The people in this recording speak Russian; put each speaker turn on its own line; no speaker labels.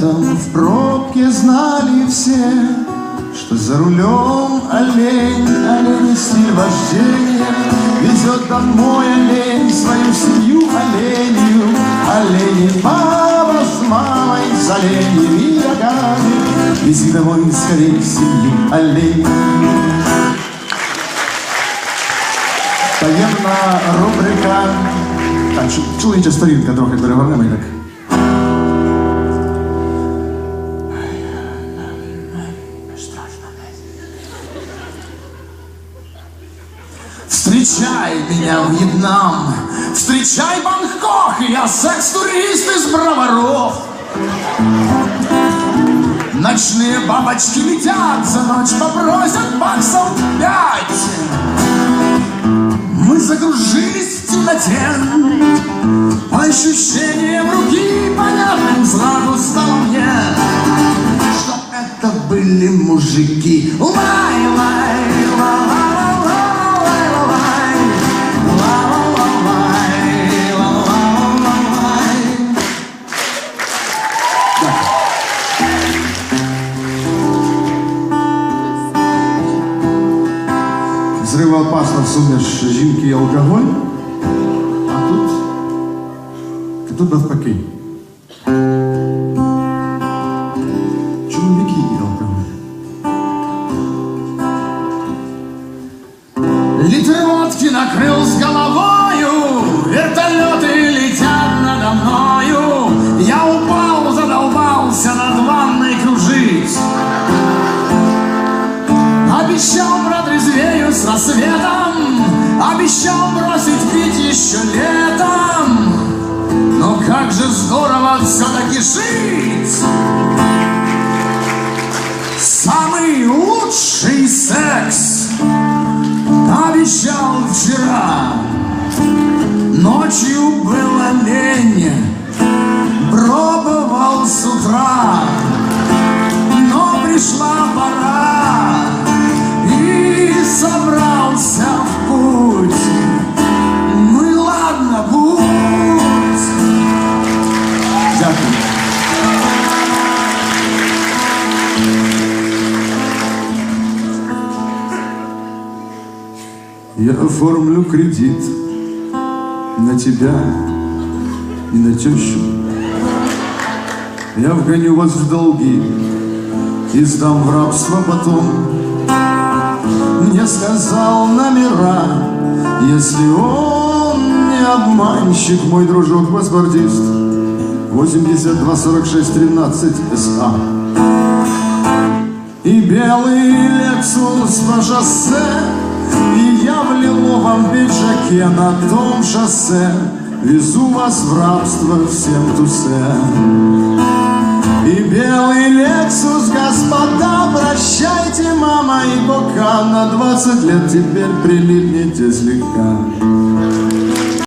В пробке знали все, что за рулем олень, олень стиль вождения Везет домой олень свою семью оленью Олени папа с мамой с оленями рогами Вези домой скорее семью олень Таємна рубрика. Так, чу- чоловіча сторінка трохи перегорнемо і так. Встречай меня, Вьетнам! Встречай Бангкок! Я секс-турист из Броваров! Ночные бабочки летят, за ночь попросят баксов пять. Мы загружились в темноте, по ощущениям руки понятным сразу стало мне, что это были мужики. Взрывоопасно суміш жінки і алкоголь, а тут, а тут навпаки. Чоловіки і алкоголь. Литр водки накрыл с головою, вертолеты Обещал протрезвею с рассветом, обещал бросить пить еще летом. Но как же здорово все-таки жить! Самый лучший секс обещал Я оформлю кредит на тебя и на тещу. Я вгоню вас в долги и сдам в рабство потом. Мне сказал номера, если он не обманщик, мой дружок паспортист. 82 46 13 СА. И белый Лексус по шоссе в лиловом пиджаке на том шоссе Везу вас в рабство всем тусе. И белый Лексус, господа, прощайте, мама и бока На 20 лет теперь прилипнете слегка